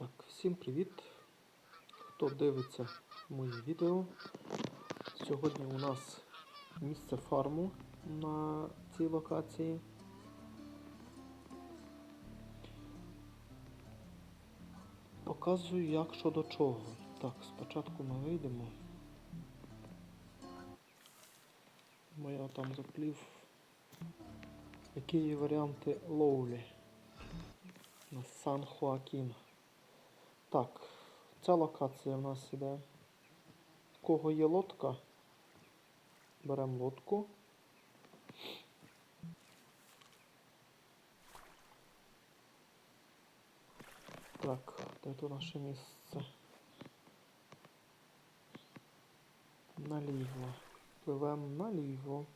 Так, всім привіт! Хто дивиться мої відео. Сьогодні у нас місце фарму на цій локації. Показую, як що до чого. Так, спочатку ми вийдемо. Бо я там заплів. Які є варіанти ловлі на Сан Хоакін. Так, ця локація в нас іде. У кого є лодка? Беремо лодку. Так, де тут наше місце? Наліво. Пливемо наліво.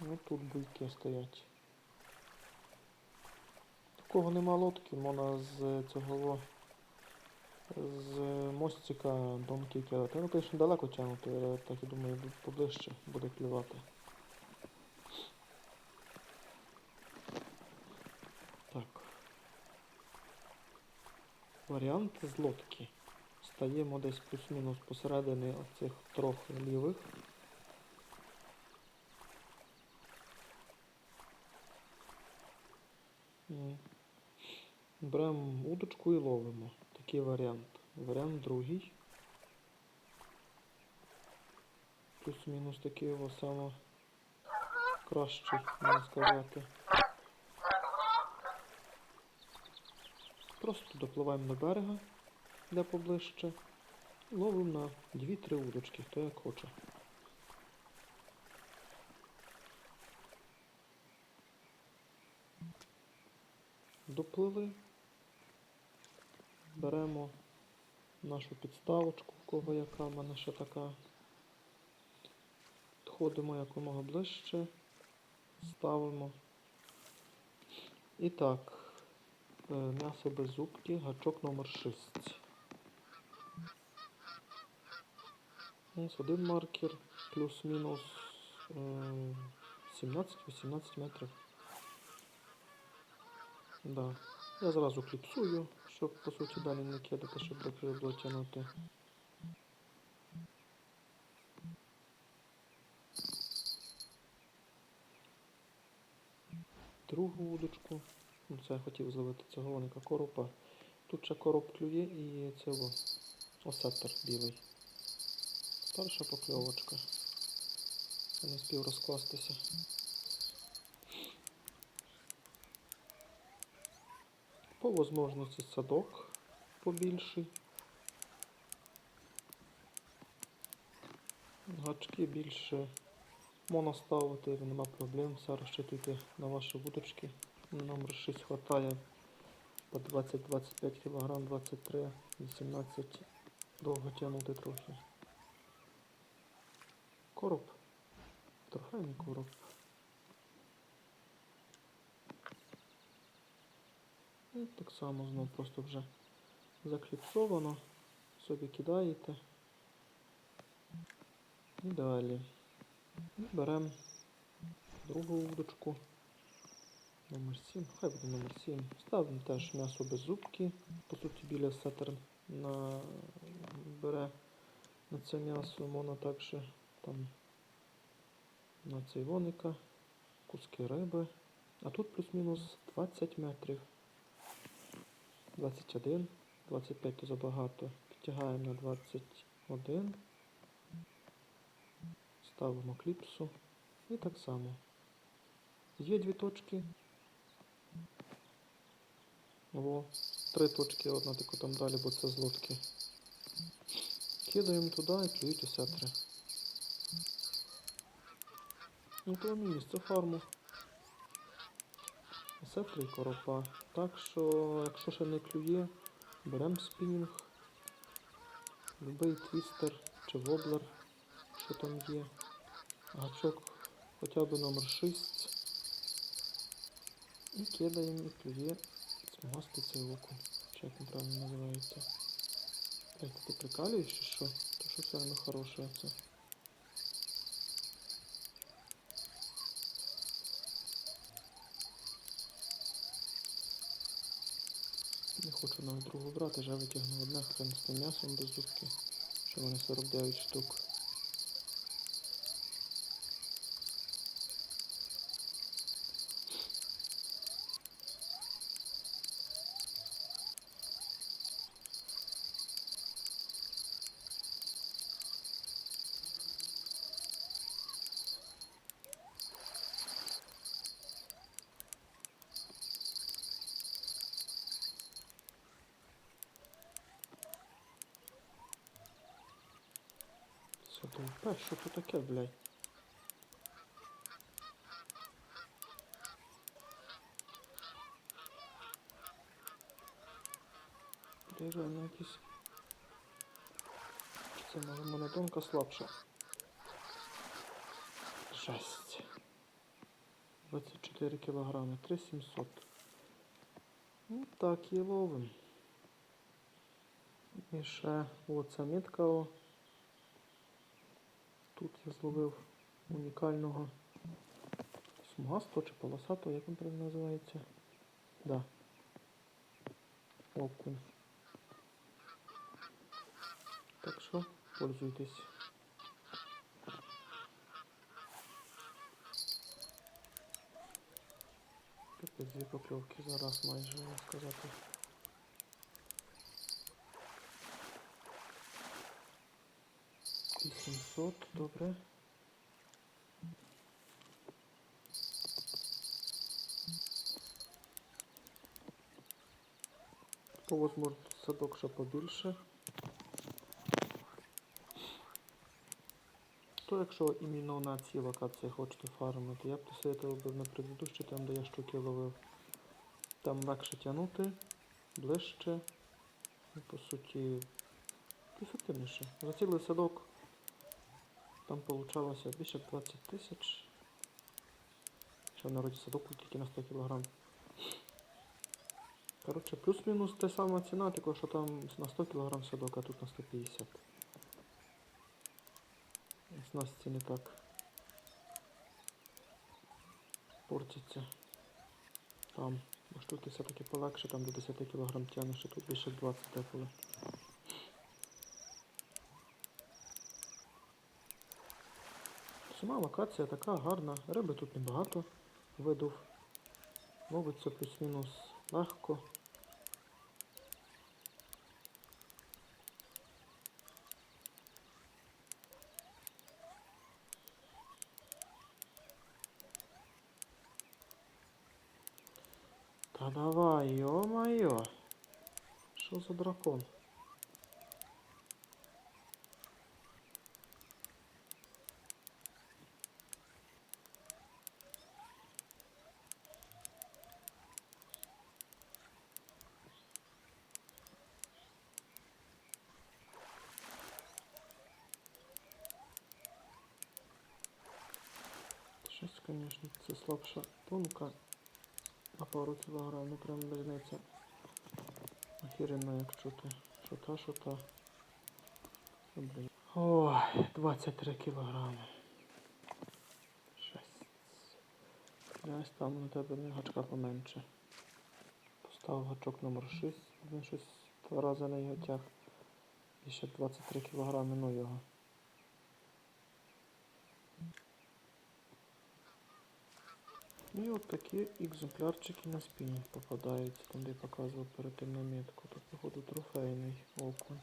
Ось тут буйки стоять. Кого нема лодки, можна з цього з мостика домки кидати. Ну, звісно, далеко тягнути, але так і думаю, поближче буде клювати. Так. Варіант з лодки. Стаємо десь плюс-мінус посередині оцих трьох лівих. Беремо удочку і ловимо. Такий варіант. Варіант другий. Плюс-мінус такий його саме кращий, можна сказати. Просто допливаємо до берега, де поближче. Ловимо на 2-3 удочки, хто як хоче. Доплили. Беремо нашу підставочку, в кого яка, в мене ще така. Підходимо якомога ближче, ставимо. І так, е, м'ясо без зубки, гачок номер 6. Ось один маркер, плюс-мінус е, 17-18 метрів. Да. Я зразу кліпсую, щоб по суті далі не кидати, щоб тягнути. Другу удочку. Ну, це я хотів зловити цього воника коропа. Тут ще короб клює і цього осетер білий. Перша покльовочка. Я не спів розкластися. По возможності садок побільший. Гачки більше можна ставити, нема проблем. Все розчитуйте на ваші вудочки. Номер 6 хватає по 20-25 кг, 23, 18. Довго тягнути трохи. Короб. Трофейний короб. І так само знову просто вже закліпсовано. Собі кидаєте. І далі. І беремо другу удочку. Номер 7. Хай буде номер 7. Ставимо теж м'ясо без зубки. По суті, біля сетер на... бере на це м'ясо, можна також там на цей воника, куски риби. А тут плюс-мінус 20 метрів. 21, 25 то забагато. Підтягаємо на 21. Ставимо кліпсу. І так само. Є дві точки. О, три точки, одна тако там далі, бо це з лодки. Кидаємо туди і клюють осетри. Ну то місце фарму. І коропа. Так що, якщо ще не клює, беремо спінінг, любий твістер чи воблер, що там є. Гачок хоча б номер 6. І кидаємо і клює цей окунь. Чи як він правильно називається. Блять, ти прикалюєш чи що? То що воно хороше це? Не хочу навіть другу брати, вже витягну одне хрен з тим м'ясом без зубки. Що в мене 49 штук. Довпе, що то таке, блядь? Де реально якісь... Чи Це монотонка слабша. Жесть. 24 кілограми, 3700. Ну так і ловим. І ще оця мітка. Тут я зловив унікального смугастого чи полосатого, як він правильно називається? Да. Окунь. Так що пользуйтесь. Капець дві покльовки зараз майже можна сказати. Вісімсот, добре. По садок ще побільше. То якщо іменно на цій локації хочете фармити, я б посоветував би на предыдущій, там де я штуки ловив. Там легше тягнути, ближче, і по суті ефективніше. За цілий садок там получалося більше 20 тисяч. Ще в народі садок тільки на 100 кг. Коротше, плюс-мінус та сама ціна, тільки що там на 100 кг садок, а тут на 150. Снасті не так портиться. Там бо штуки все-таки полегше, там до 10 кг тягнеш, а тут більше 20 деколи. Сама локація така гарна, риби тут небагато видув. Ловиться плюс-мінус легко. Та давай, ё-моё. Що за дракон? Конечно, це слабша тонка на пару кілограм, ну прям різниця. Охеренно як чути. Що та, що та. Блін. Ой, 23 кілограми. Шесть. Я ставлю на тебе не гачка поменше. Поставив гачок номер 6, він щось два рази на його тяг. І ще 23 кілограми, ну його. І от такі екземплярчики на спині попадаються, там де я показував перед тим намітку. Тут, походу, трофейний окунь.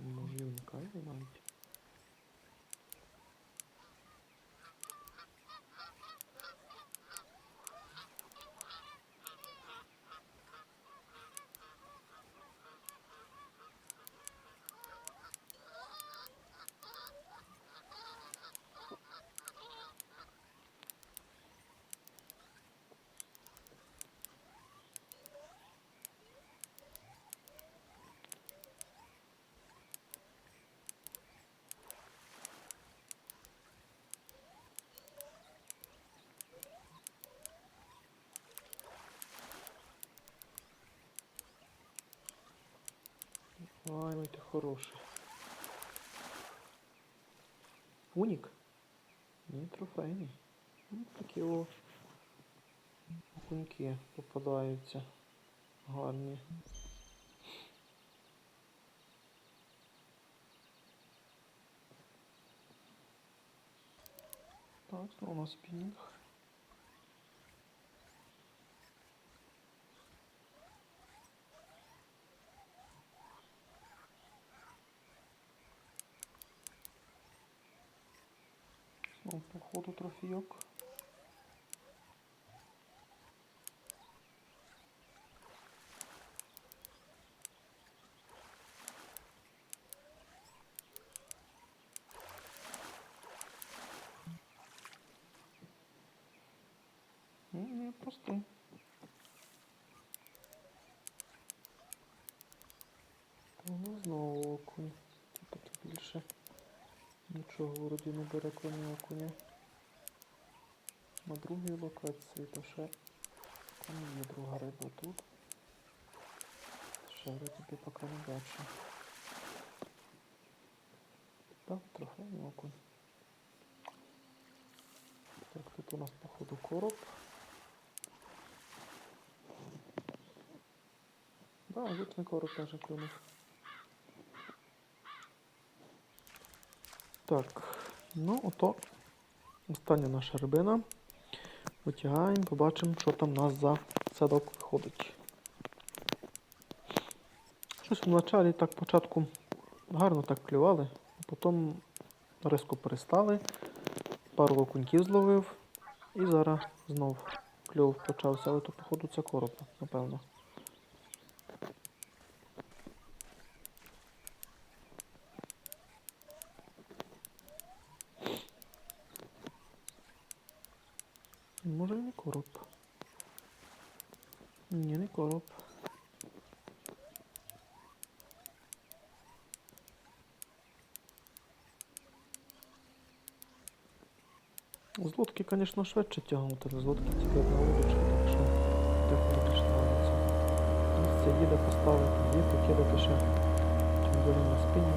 Може і унікальний навіть. Ай, мой ти хороший. Унік? Ні, трофейний. Ну, такі о. окуньки попадаються. Гарні. Так, знову у нас спінінг. Знову походу трофійок. Ні, не, простий. Ну, знову окунь. Типу тут більше вроді не бере крім окуня. На другій локації то ще є друга риба тут. Ще би поки не бачу. Так, трофейний окунь. Так, тут у нас походу короб. Да, звичний короб теж клюнув. Так, ну ото остання наша рибина. Витягаємо, побачимо, що там у нас за садок виходить. Щось в началі так початку гарно так клювали, а потім різко перестали. Пару окуньків зловив і зараз знов кльов почався, але то походу це короб, напевно. Може і не короб. Ні, не короб. З лодки, звісно, швидше тягнути, з лодки тільки одна удочка, так що так будеш нравиться. Місце їде поставити, є покидати ще чим далі на спині.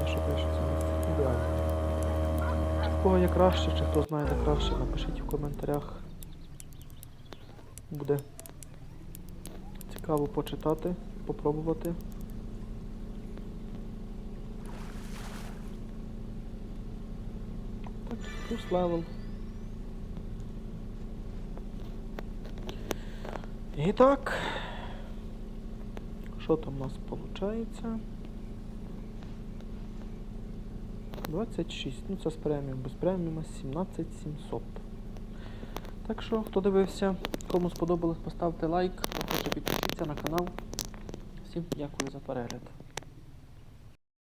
Я що пишеться місце ідеально. У кого є краще, чи хто знає де краще, напишіть в коментарях. Буде цікаво почитати, попробувати. Так, плюс левел. І так. Що там у нас виходить? 26. Ну це з преміум. Без преміума 17700. Так що, хто дивився, кому сподобалось, поставте лайк, хто хоче підпишіться на канал. Всім дякую за перегляд.